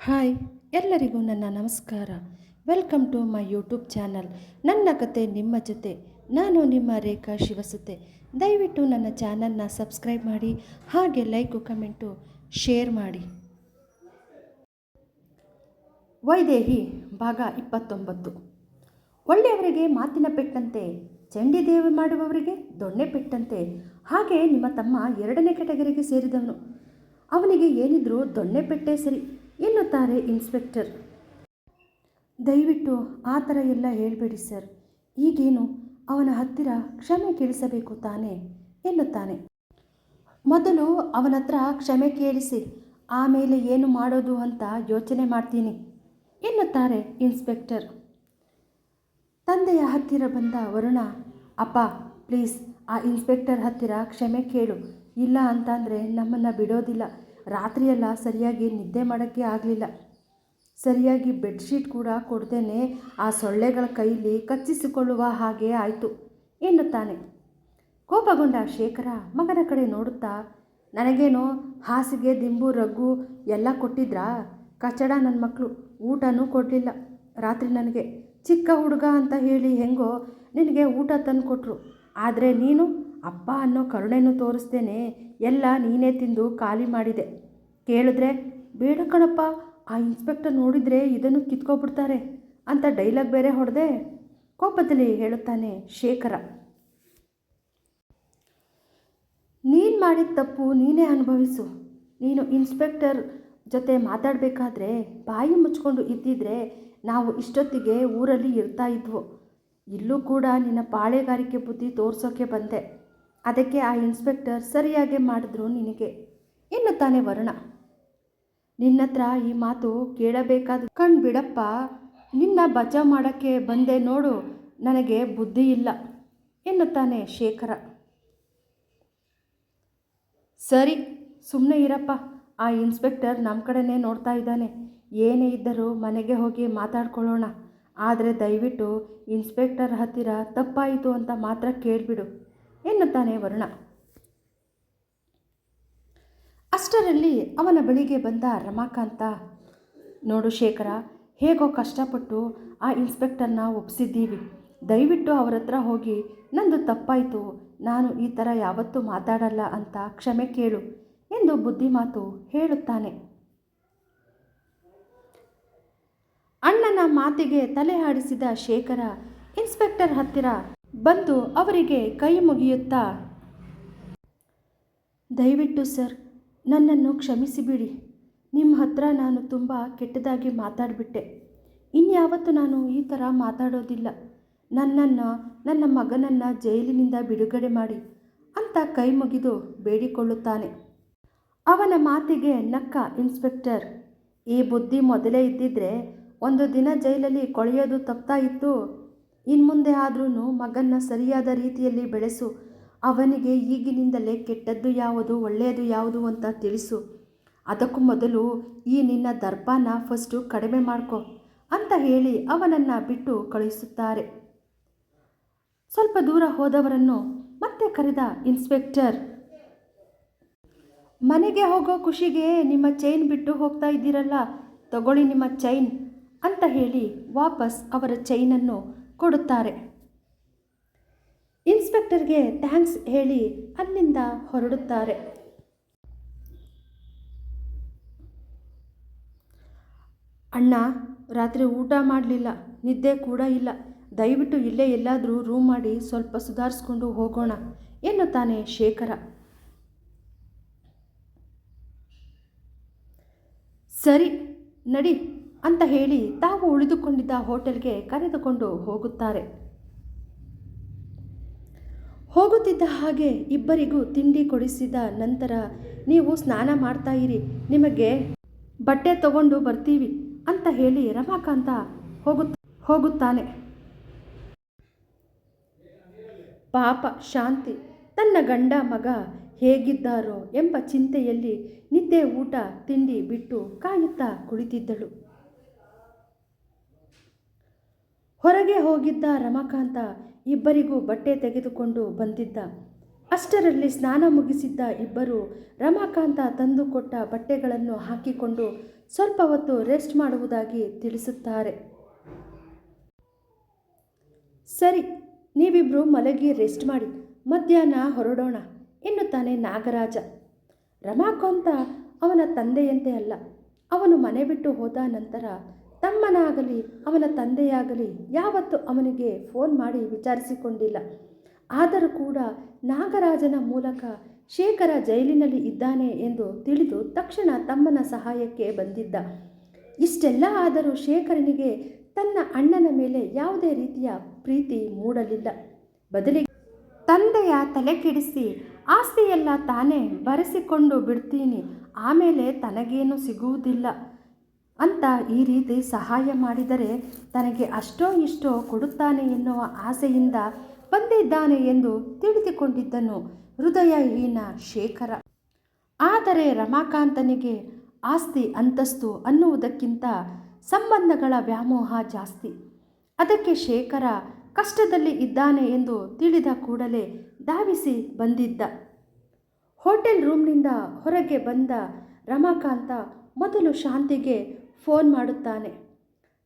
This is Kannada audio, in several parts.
ಹಾಯ್, ಎಲ್ಲರಿಗೂ ನನ್ನ ನಮಸ್ಕಾರ. Welcome to my YouTube channel. ನನ್ನ ಕತೆ ನಿಮ್ಮ ಜೊತೆ, ನಾನು ನಿಮ್ಮ ರೇಖಾ ಶಿವಸುತೆ. ದಯವಿಟ್ಟು ನನ್ನ ಚಾನಲ್ನ ಸಬ್ಸ್ಕ್ರೈಬ್ ಮಾಡಿ, ಹಾಗೆ ಲೈಕು, ಕಮೆಂಟು ಶೇರ್ ಮಾಡಿ. ವೈದೇಹಿ, ಭಾಗ ಇಪ್ಪತ್ತೊಂಬತ್ತು. ಒಳ್ಳೆಯವರಿಗೆ ಮಾತಿನ ಪೆಟ್ಟಂತೆ ಚಂಡಿದೇವಿ ಮಾಡುವವರಿಗೆ ದೊಣ್ಣೆ ಪೆಟ್ಟಂತೆ. ಹಾಗೆ ನಿಮ್ಮ ತಮ್ಮ ಎರಡನೇ ಕೆಟಗರಿಗೆ ಸೇರಿದವನು. ಅವನಿಗೆ ಏನಿದ್ರೂ ದೊಣ್ಣೆ ಪೆಟ್ಟೆ ಸರಿ. ಎನ್ನುತ್ತಾರೆ ಇನ್ಸ್ಪೆಕ್ಟರ್. ದಯವಿಟ್ಟು ಆ ಥರ ಎಲ್ಲ ಹೇಳಬೇಡಿ ಸರ್. ಈಗೇನು ಅವನ ಹತ್ತಿರ ಕ್ಷಮೆ ಕೇಳಿಸಬೇಕು ತಾನೆ ಎನ್ನುತ್ತಾನೆ. ಮೊದಲು ಅವನ ಹತ್ರ ಕ್ಷಮೆ ಕೇಳಿಸಿ, ಆಮೇಲೆ ಏನು ಮಾಡೋದು ಅಂತ ಯೋಚನೆ ಮಾಡ್ತೀನಿ ಎನ್ನುತ್ತಾರೆ ಇನ್ಸ್ಪೆಕ್ಟರ್. ತಂದೆಯ ಹತ್ತಿರ ಬಂದ ವರುಣ, ಅಪ್ಪ ಪ್ಲೀಸ್ ಆ ಇನ್ಸ್ಪೆಕ್ಟರ್ ಹತ್ತಿರ ಕ್ಷಮೆ ಕೇಳು, ಇಲ್ಲ ಅಂತಂದರೆ ನಮ್ಮನ್ನು ಬಿಡೋದಿಲ್ಲ. ರಾತ್ರಿಯೆಲ್ಲ ಸರಿಯಾಗಿ ನಿದ್ದೆ ಮಾಡೋಕ್ಕೆ ಆಗಲಿಲ್ಲ. ಸರಿಯಾಗಿ ಬೆಡ್ಶೀಟ್ ಕೂಡ ಕೊಡ್ದೇನೆ ಆ ಸೊಳ್ಳೆಗಳ ಕೈಲಿ ಕಚ್ಚಿಸಿಕೊಳ್ಳುವ ಹಾಗೆ ಆಯಿತು ಎನ್ನುತ್ತಾನೆ. ಕೋಪಗೊಂಡ ಶೇಖರ ಮಗನ ಕಡೆ ನೋಡುತ್ತಾ, ನನಗೇನೋ ಹಾಸಿಗೆ, ದಿಂಬು, ರಗ್ಗು ಎಲ್ಲ ಕೊಟ್ಟಿದ್ರಾ? ಕಚಡ ನನ್ನ ಮಕ್ಕಳು ಊಟನೂ ಕೊಡಲಿಲ್ಲ. ರಾತ್ರಿ ನನಗೆ ಚಿಕ್ಕ ಹುಡುಗ ಅಂತ ಹೇಳಿ ಹೆಂಗೋ ನಿನಗೆ ಊಟ ತಂದು ಕೊಟ್ಟರು ಆದರೆ ನೀನು ಅಪ್ಪ ಅನ್ನೋ ಕರುಣೆನೂ ತೋರಿಸ್ತೇನೆ. ಎಲ್ಲ ನೀನೇ ತಿಂದು ಖಾಲಿ ಮಾಡಿದೆ. ಕೇಳಿದ್ರೆ, ಬೇಡ ಕಣಪ್ಪ, ಆ ಇನ್ಸ್ಪೆಕ್ಟರ್ ನೋಡಿದರೆ ಇದನ್ನು ಕಿತ್ಕೊಬಿಡ್ತಾರೆ ಅಂತ ಡೈಲಾಗ್ ಬೇರೆ ಹೊಡೆದೆ ಕೋಪದಲ್ಲಿ ಹೇಳುತ್ತಾನೆ ಶೇಖರ. ನೀನು ಮಾಡಿದ ತಪ್ಪು ನೀನೇ ಅನುಭವಿಸು. ನೀನು ಇನ್ಸ್ಪೆಕ್ಟರ್ ಜೊತೆ ಮಾತಾಡಬೇಕಾದ್ರೆ ಬಾಯಿ ಮುಚ್ಕೊಂಡು ಇದ್ದಿದ್ರೆ ನಾವು ಇಷ್ಟೊತ್ತಿಗೆ ಊರಲ್ಲಿ ಇರ್ತಾ ಇದ್ವು. ಇಲ್ಲೂ ಕೂಡ ನಿನ್ನ ಪಾಳೆಗಾರಿಕೆ ಬುದ್ಧಿ ತೋರಿಸೋಕೆ ಬಂದೆ. ಅದಕ್ಕೆ ಆ ಇನ್ಸ್ಪೆಕ್ಟರ್ ಸರಿಯಾಗಿ ಮಾಡಿದ್ರು ನಿನಗೆ. ಎನ್ನುತ್ತಾನೆ ವರುಣ. ನಿನ್ನತ್ರ ಈ ಮಾತು ಕೇಳಬೇಕಾದ ಕಣ್ ಬಿಡಪ್ಪ. ನಿನ್ನ ಬಚಾವ್ ಮಾಡೋಕ್ಕೆ ಬಂದೆ ನೋಡು, ನನಗೆ ಬುದ್ಧಿ ಇಲ್ಲ. ಎನ್ನುತ್ತಾನೆ ಶೇಖರ. ಸರಿ ಸುಮ್ಮನೆ ಇರಪ್ಪ. ಆ ಇನ್ಸ್ಪೆಕ್ಟರ್ ನಮ್ಮ ಕಡೆನೇ ನೋಡ್ತಾ ಇದ್ದಾನೆ. ಏನೇ ಇದ್ದರೂ ಮನೆಗೆ ಹೋಗಿ ಮಾತಾಡ್ಕೊಳ್ಳೋಣ. ಆದರೆ ದಯವಿಟ್ಟು ಇನ್ಸ್ಪೆಕ್ಟರ್ ಹತ್ತಿರ ತಪ್ಪಾಯಿತು ಅಂತ ಮಾತ್ರ ಕೇಳಿಬಿಡು. ಎನ್ನುತ್ತಾನೆ ವರುಣ. ಅಷ್ಟರಲ್ಲಿ ಅವನ ಬಳಿಗೆ ಬಂದ ರಮಾಕಾಂತ, ನೋಡು ಶೇಖರ, ಹೇಗೋ ಕಷ್ಟಪಟ್ಟು ಆ ಇನ್ಸ್ಪೆಕ್ಟರ್ನ ಒಪ್ಪಿಸಿದ್ದೀವಿ ದಯವಿಟ್ಟು ಅವ್ರ ಹತ್ರ ಹೋಗಿ ನಂದು ತಪ್ಪಾಯಿತು. ನಾನು ಈ ಥರ ಯಾವತ್ತೂ ಮಾತಾಡಲ್ಲ ಅಂತ ಕ್ಷಮೆ ಕೇಳು ಎಂದು ಬುದ್ಧಿಮಾತು ಹೇಳುತ್ತಾನೆ. ಅಣ್ಣನ ಮಾತಿಗೆ ತಲೆ ಆಡಿಸಿದ ಶೇಖರ, ಇನ್ಸ್ಪೆಕ್ಟರ್ ಹತ್ತಿರ ಬಂದು ಅವರಿಗೆ ಕೈ ಮುಗಿಯುತ್ತಾ? ದಯವಿಟ್ಟು ಸರ್, ನನ್ನನ್ನು ಕ್ಷಮಿಸಿಬಿಡಿ. ನಿಮ್ಮ ಹತ್ರ ನಾನು ತುಂಬ ಕೆಟ್ಟದಾಗಿ ಮಾತಾಡಿಬಿಟ್ಟೆ. ಇನ್ಯಾವತ್ತು ನಾನು ಈ ಥರ ಮಾತಾಡೋದಿಲ್ಲ. ನನ್ನನ್ನು, ನನ್ನ ಮಗನನ್ನು ಜೈಲಿನಿಂದ ಬಿಡುಗಡೆ ಮಾಡಿ ಅಂತ ಕೈ ಮುಗಿದು ಬೇಡಿಕೊಳ್ಳುತ್ತಾನೆ. ಅವನ ಮಾತಿಗೆ ನಕ್ಕ, ಇನ್ಸ್ಪೆಕ್ಟರ್. ಈ ಬುದ್ಧಿ ಮೊದಲೇ ಇದ್ದಿದ್ರೆ ಒಂದು ದಿನ ಜೈಲಲ್ಲಿ ಕೊಳೆಯೋದು ತಪ್ತಾ ಇತ್ತು ಇನ್ಮುಂದೆ ಆದ್ರೂ ಮಗನ್ನ ಸರಿಯಾದ ರೀತಿಯಲ್ಲಿ ಬೆಳೆಸು. ಅವನಿಗೆ ಈಗಿನಿಂದಲೇ ಕೆಟ್ಟದ್ದು ಯಾವುದು, ಒಳ್ಳೆಯದು ಯಾವುದು ಅಂತ ತಿಳಿಸು. ಅದಕ್ಕೂ ಮೊದಲು ಈ ನಿನ್ನ ದರ್ಪಾನ ಫಸ್ಟು ಕಡಿಮೆ ಮಾಡ್ಕೊ ಅಂತ ಹೇಳಿ ಅವನನ್ನು ಬಿಟ್ಟು ಕಳುಹಿಸುತ್ತಾರೆ. ಸ್ವಲ್ಪ ದೂರ ಹೋದವರನ್ನು ಮತ್ತೆ ಕರೆದ ಇನ್ಸ್ಪೆಕ್ಟರ್ ಮನೆಗೆ ಹೋಗೋ ಖುಷಿಗೆ ನಿಮ್ಮ ಚೈನ್ ಬಿಟ್ಟು ಹೋಗ್ತಾ ಇದ್ದೀರಲ್ಲ, ತಗೊಳ್ಳಿ ನಿಮ್ಮ ಚೈನ್ ಅಂತ ಹೇಳಿ ವಾಪಸ್ ಅವರ ಚೈನನ್ನು ಕೊಡುತ್ತಾರೆ. ಇನ್ಸ್ಪೆಕ್ಟರ್ಗೆ ಥ್ಯಾಂಕ್ಸ್ ಹೇಳಿ ಅಲ್ಲಿಂದ ಹೊರಡುತ್ತಾರೆ. ಅಣ್ಣ, ರಾತ್ರಿ ಊಟ ಮಾಡಲಿಲ್ಲ, ನಿದ್ದೆ ಕೂಡ ಇಲ್ಲ. ದಯವಿಟ್ಟು ಇಲ್ಲೇ ಎಲ್ಲಾದರೂ ರೂಮ್ ಮಾಡಿ ಸ್ವಲ್ಪ ಸುಧಾರಿಸ್ಕೊಂಡು ಹೋಗೋಣ, ಎನ್ನುತ್ತಾನೆ ಶೇಖರ. ಸರಿ, ನಡಿ ಅಂತ ಹೇಳಿ ತಾವು ಉಳಿದುಕೊಂಡಿದ್ದ ಹೋಟೆಲ್ಗೆ ಕರೆದುಕೊಂಡು ಹೋಗುತ್ತಾರೆ. ಹೋಗುತ್ತಿದ್ದ ಹಾಗೆ ಇಬ್ಬರಿಗೂ ತಿಂಡಿ ಕೊಡಿಸಿದ ನಂತರ, ನೀವು ಸ್ನಾನ ಮಾಡ್ತಾ ಇರಿ, ನಿಮಗೆ ಬಟ್ಟೆ ತಗೊಂಡು ಬರ್ತೀವಿ ಅಂತ ಹೇಳಿ ರಮಾಕಾಂತ ಹೋಗುತ್ತ, ಹೋಗುತ್ತಾನೆ. ಪಾಪ ಶಾಂತಿ, ತನ್ನ ಗಂಡ ಮಗ ಹೇಗಿದ್ದಾರೋ ಎಂಬ ಚಿಂತೆಯಲ್ಲಿ ನಿದ್ದೆ ಊಟ ತಿಂಡಿ ಬಿಟ್ಟು ಕಾಯುತ್ತಾ ಕುಳಿತಿದ್ದಳು. ಹೊರಗೆ ಹೋಗಿದ್ದ ರಮಾಕಾಂತ ಇಬ್ಬರಿಗೂ ಬಟ್ಟೆ ತೆಗೆದುಕೊಂಡು ಬಂದಿದ್ದ. ಅಷ್ಟರಲ್ಲಿ ಸ್ನಾನ ಮುಗಿಸಿದ್ದ ಇಬ್ಬರು ರಮಾಕಾಂತ ತಂದುಕೊಟ್ಟ ಬಟ್ಟೆಗಳನ್ನು ಹಾಕಿಕೊಂಡು ಸ್ವಲ್ಪ ಹೊತ್ತು ರೆಸ್ಟ್ ಮಾಡುವುದಾಗಿ ತಿಳಿಸುತ್ತಾರೆ. ಸರಿ ನೀವಿಬ್ಬರು ಮಲಗಿ ರೆಸ್ಟ್ ಮಾಡಿ, ಮಧ್ಯಾಹ್ನ ಹೊರಡೋಣ ಎನ್ನುತ್ತಾನೆ ನಾಗರಾಜ. ರಮಾಕಾಂತ ಅವನ ತಂದೆಯಂತೆ ಅಲ್ಲ, ಅವನು ಮನೆ ಬಿಟ್ಟು ಹೋದ ನಂತರ ತಮ್ಮನಾಗಲಿ, ಅವನ ತಂದೆಯಾಗಲಿ ಯಾವತ್ತೂ ಅವನಿಗೆ ಫೋನ್ ಮಾಡಿ ವಿಚಾರಿಸಿಕೊಂಡಿಲ್ಲ. ಆದರೂ ಕೂಡ ನಾಗರಾಜನ ಮೂಲಕ ಶೇಖರ ಜೈಲಿನಲ್ಲಿ ಇದ್ದಾನೆ ಎಂದು ತಿಳಿದು ತಕ್ಷಣ ತಮ್ಮನ ಸಹಾಯಕ್ಕೆ ಬಂದಿದ್ದ. ಇಷ್ಟೆಲ್ಲ ಆದರೂ ಶೇಖರನಿಗೆ ತನ್ನ ಅಣ್ಣನ ಮೇಲೆ ಯಾವುದೇ ರೀತಿಯ ಪ್ರೀತಿ ಮೂಡಲಿಲ್ಲ. ಬದಲಿಗೆ ತಂದೆಯ ತಲೆ ಕೆಡಿಸಿ ಆಸ್ತಿಯೆಲ್ಲ ತಾನೇ ಬರೆಸಿಕೊಂಡು ಬಿಡ್ತೀನಿ, ಆಮೇಲೆ ತನಗೇನು ಸಿಗುವುದಿಲ್ಲ. ಅಂತ ಈ ರೀತಿ ಸಹಾಯ ಮಾಡಿದರೆ ತನಗೆ ಅಷ್ಟೋ ಇಷ್ಟೋ ಕೊಡುತ್ತಾನೆ ಎನ್ನುವ ಆಸೆಯಿಂದ ಬಂದಿದ್ದಾನೆ ಎಂದು ತಿಳಿದುಕೊಂಡಿದ್ದನು ಹೃದಯಹೀನ ಶೇಖರ. ಆದರೆ ರಮಾಕಾಂತನಿಗೆ ಆಸ್ತಿ ಅಂತಸ್ತು ಅನ್ನುವುದಕ್ಕಿಂತ ಸಂಬಂಧಗಳ ವ್ಯಾಮೋಹ ಜಾಸ್ತಿ. ಅದಕ್ಕೆ ಶೇಖರ ಕಷ್ಟದಲ್ಲಿ ಇದ್ದಾನೆ ಎಂದು ತಿಳಿದ ಕೂಡಲೇ ಧಾವಿಸಿ ಬಂದಿದ್ದ. ಹೋಟೆಲ್ ರೂಮ್ನಿಂದ ಹೊರಗೆ ಬಂದ ರಮಾಕಾಂತ ಮೊದಲು ಶಾಂತಿಗೆ ಫೋನ್ ಮಾಡುತ್ತಾನೆ.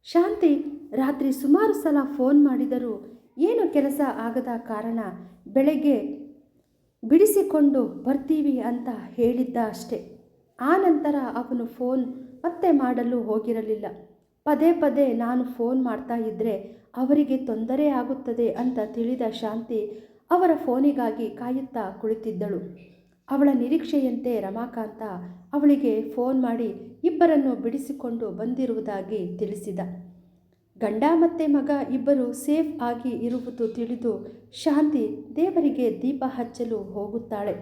ಶಾಂತಿ ರಾತ್ರಿ ಸುಮಾರು ಸಲ ಫೋನ್ ಮಾಡಿದರೂ ಏನು ಕೆಲಸ ಆಗದ ಕಾರಣ ಬೆಳಗ್ಗೆ ಬಿಡಿಸಿಕೊಂಡು ಬರ್ತೀವಿ ಅಂತ ಹೇಳಿದ್ದ ಅಷ್ಟೆ. ಆ ನಂತರ ಅವನು ಫೋನ್ ಮತ್ತೆ ಮಾಡಲು ಹೋಗಿರಲಿಲ್ಲ. ಪದೇ ಪದೇ ನಾನು ಫೋನ್ ಮಾಡ್ತಾ ಇದ್ದರೆ ಅವರಿಗೆ ತೊಂದರೆ ಆಗುತ್ತದೆ ಅಂತ ತಿಳಿದ ಶಾಂತಿ ಅವರ ಫೋನಿಗಾಗಿ ಕಾಯುತ್ತಾ ಕುಳಿತಿದ್ದಳು. ಅವಳ ನಿರೀಕ್ಷೆಯಂತೆ ರಮಾಕಾಂತ ಅವಳಿಗೆ ಫೋನ್ ಮಾಡಿ ಇಬ್ಬರನ್ನು ಬಿಡಿಸಿಕೊಂಡು ಬಂದಿರುವುದಾಗಿ ತಿಳಿಸಿದ. ಗಂಡ ಮತ್ತು ಮಗ ಇಬ್ಬರು ಸೇಫ್ ಆಗಿ ಇರುವುದು ತಿಳಿದು ಶಾಂತಿ ದೇವರಿಗೆ ದೀಪ ಹಚ್ಚಲು ಹೋಗುತ್ತಾಳೆ.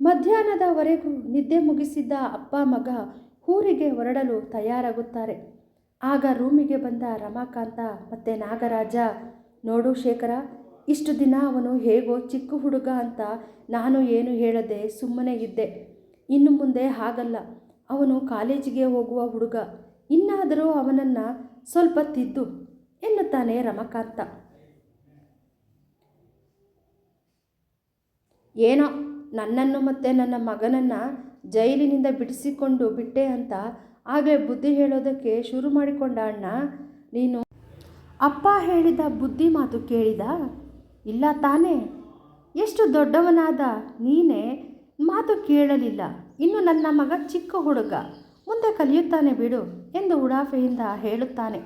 ಮಧ್ಯಾಹ್ನದವರೆಗೂ ನಿದ್ದೆ ಮುಗಿಸಿದ್ದ ಅಪ್ಪ ಮಗ ಊರಿಗೆ ಹೊರಡಲು ತಯಾರಾಗುತ್ತಾರೆ. ಆಗ ರೂಮಿಗೆ ಬಂದ ರಮಾಕಾಂತ ಮತ್ತು ನಾಗರಾಜ ನೋಡು ಶೇಖರ, ಇಷ್ಟು ದಿನ ಅವನು ಹೇಗೋ ಚಿಕ್ಕ ಹುಡುಗ ಅಂತ ನಾನು ಏನು ಹೇಳದೆ ಸುಮ್ಮನೆ ಇದ್ದೆ. ಇನ್ನು ಮುಂದೆ ಹಾಗಲ್ಲ. ಅವನು ಕಾಲೇಜಿಗೆ ಹೋಗುವ ಹುಡುಗ. ಇನ್ನಾದರೂ ಅವನನ್ನು ಸ್ವಲ್ಪ ತಿದ್ದು, ಎನ್ನುತ್ತಾನೆ ರಮಕಾಂತ. ಏನೋ, ನನ್ನನ್ನು ಮತ್ತು ನನ್ನ ಮಗನನ್ನು ಜೈಲಿನಿಂದ ಬಿಡಿಸಿಕೊಂಡು ಬಿಟ್ಟೆ ಅಂತ ಆಗಲೇ ಬುದ್ಧಿ ಹೇಳೋದಕ್ಕೆ ಶುರು ಮಾಡಿಕೊಂಡ ಅಣ್ಣ, ನೀನು ಅಪ್ಪ ಹೇಳಿದ ಬುದ್ಧಿ ಮಾತು ಕೇಳಿದ, ಇಲ್ಲ ತಾನೇ, ಎಷ್ಟು ದೊಡ್ಡವನಾದ ನೀನೇ ಮಾತು ಕೇಳಲಿಲ್ಲ. ಇನ್ನು ನನ್ನ ಮಗ ಚಿಕ್ಕ ಹುಡುಗ, ಮುಂದೆ ಕಲಿಯುತ್ತಾನೆ ಬಿಡು ಎಂದು ಉಡಾಫೆಯಿಂದ ಹೇಳುತ್ತಾನೆ.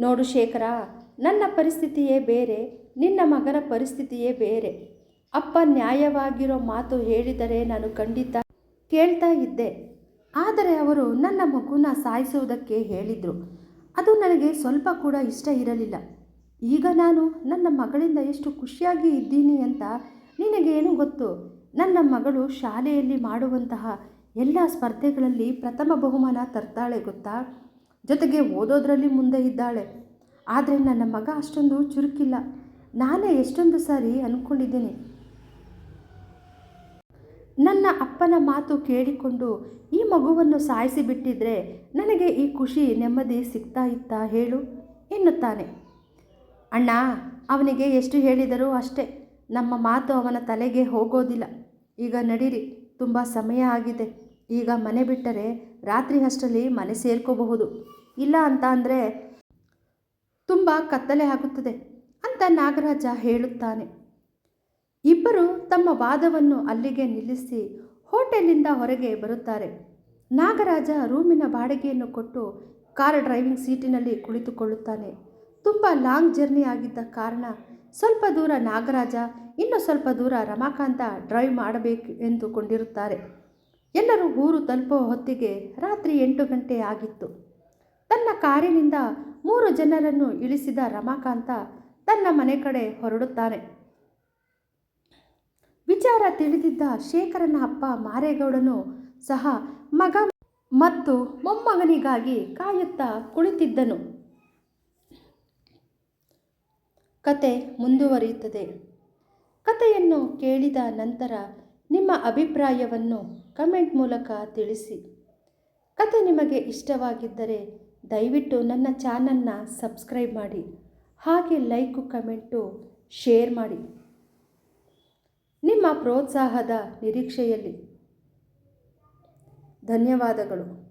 ನೋಡು ಶೇಖರ, ನನ್ನ ಪರಿಸ್ಥಿತಿಯೇ ಬೇರೆ, ನಿನ್ನ ಮಗನ ಪರಿಸ್ಥಿತಿಯೇ ಬೇರೆ. ಅಪ್ಪ ನ್ಯಾಯವಾಗಿರೋ ಮಾತು ಹೇಳಿದರೆ ನಾನು ಖಂಡಿತ ಕೇಳ್ತಾ ಇದ್ದೆ. ಆದರೆ ಅವರು ನನ್ನ ಮಗುನ ಸಾಯಿಸುವುದಕ್ಕೆ ಹೇಳಿದರು. ಅದು ನನಗೆ ಸ್ವಲ್ಪ ಕೂಡ ಇಷ್ಟ ಇರಲಿಲ್ಲ. ಈಗ ನಾನು ನನ್ನ ಮಗಳಿಂದ ಎಷ್ಟು ಖುಷಿಯಾಗಿ ಇದ್ದೀನಿ ಅಂತ ನಿನಗೇನು ಗೊತ್ತು? ನನ್ನ ಮಗಳು ಶಾಲೆಯಲ್ಲಿ ಮಾಡುವಂತಹ ಎಲ್ಲ ಸ್ಪರ್ಧೆಗಳಲ್ಲಿ ಪ್ರಥಮ ಬಹುಮಾನ ತರ್ತಾಳೆ ಗೊತ್ತಾ? ಜೊತೆಗೆ ಓದೋದ್ರಲ್ಲಿ ಮುಂದೆ ಇದ್ದಾಳೆ. ಆದರೆ ನನ್ನ ಮಗ ಅಷ್ಟೊಂದು ಚುರುಕಿಲ್ಲ. ನಾನೇ ಎಷ್ಟೊಂದು ಸಾರಿ ಅಂದ್ಕೊಂಡಿದ್ದೀನಿ ನನ್ನ ಅಪ್ಪನ ಮಾತು ಕೇಳಿಕೊಂಡು ಈ ಮಗುವನ್ನು ಸಾಯಿಸಿ ಬಿಟ್ಟಿದ್ರೆ ನನಗೆ ಈ ಖುಷಿ ನೆಮ್ಮದಿ ಸಿಗ್ತಾ ಇತ್ತಾ ಹೇಳು ಎನ್ನುತ್ತಾನೆ. ಅಣ್ಣ, ಅವನಿಗೆ ಎಷ್ಟು ಹೇಳಿದರೂ ಅಷ್ಟೇ. ನಮ್ಮ ಮಾತು ಅವನ ತಲೆಗೆ ಹೋಗೋದಿಲ್ಲ. ಈಗ ನಡೀರಿ, ತುಂಬ ಸಮಯ ಆಗಿದೆ. ಈಗ ಮನೆ ಬಿಟ್ಟರೆ ರಾತ್ರಿ ಅಷ್ಟರಲ್ಲಿ ಮನೆ ಸೇರ್ಕೋಬಹುದು. ಇಲ್ಲ ಅಂತ ಅಂದರೆ ತುಂಬ ಕತ್ತಲೆ ಆಗುತ್ತದೆ ಅಂತ ನಾಗರಾಜ ಹೇಳುತ್ತಾನೆ. ಇಬ್ಬರು ತಮ್ಮ ವಾದವನ್ನು ಅಲ್ಲಿಗೆ ನಿಲ್ಲಿಸಿ ಹೋಟೆಲಿಂದ ಹೊರಗೆ ಬರುತ್ತಾರೆ. ನಾಗರಾಜ ರೂಮಿನ ಬಾಡಿಗೆಯನ್ನು ಕೊಟ್ಟು ಕಾರ್ ಡ್ರೈವಿಂಗ್ ಸೀಟಿನಲ್ಲಿ ಕುಳಿತುಕೊಳ್ಳುತ್ತಾನೆ. ತುಂಬ ಲಾಂಗ್ ಜರ್ನಿ ಆಗಿದ್ದ ಕಾರಣ ಸ್ವಲ್ಪ ದೂರ ನಾಗರಾಜ, ಇನ್ನು ಸ್ವಲ್ಪ ದೂರ ರಮಾಕಾಂತ ಡ್ರೈವ್ ಮಾಡಬೇಕು ಎಂದುಕೊಂಡಿರುತ್ತಾರೆ. ಎಲ್ಲರೂ ಊರು ತಲುಪುವ ಹೊತ್ತಿಗೆ ರಾತ್ರಿ ಎಂಟು ಗಂಟೆ ಆಗಿತ್ತು. ತನ್ನ ಕಾರಿನಿಂದ ಮೂರು ಜನರನ್ನು ಇಳಿಸಿದ ರಮಾಕಾಂತ ತನ್ನ ಮನೆ ಕಡೆ ಹೊರಡುತ್ತಾನೆ. ವಿಚಾರ ತಿಳಿದಿದ್ದ ಶೇಖರನ ಅಪ್ಪ ಮಾರೇಗೌಡನು ಸಹ ಮಗ ಮತ್ತು ಮೊಮ್ಮಗನಿಗಾಗಿ ಕಾಯುತ್ತಾ ಕುಳಿತಿದ್ದನು. ಕತೆ ಮುಂದುವರಿಯುತ್ತದೆ. ಕತೆಯನ್ನು ಕೇಳಿದ ನಂತರ ನಿಮ್ಮ ಅಭಿಪ್ರಾಯವನ್ನು ಕಮೆಂಟ್ ಮೂಲಕ ತಿಳಿಸಿ. ಕತೆ ನಿಮಗೆ ಇಷ್ಟವಾಗಿದ್ದರೆ ದಯವಿಟ್ಟು ನನ್ನ ಚಾನಲ್ನ ಸಬ್ಸ್ಕ್ರೈಬ್ ಮಾಡಿ. ಹಾಗೆ ಲೈಕು, ಕಮೆಂಟು, ಶೇರ್ ಮಾಡಿ. ನಿಮ್ಮ ಪ್ರೋತ್ಸಾಹದ ನಿರೀಕ್ಷೆಯಲ್ಲಿ. ಧನ್ಯವಾದಗಳು.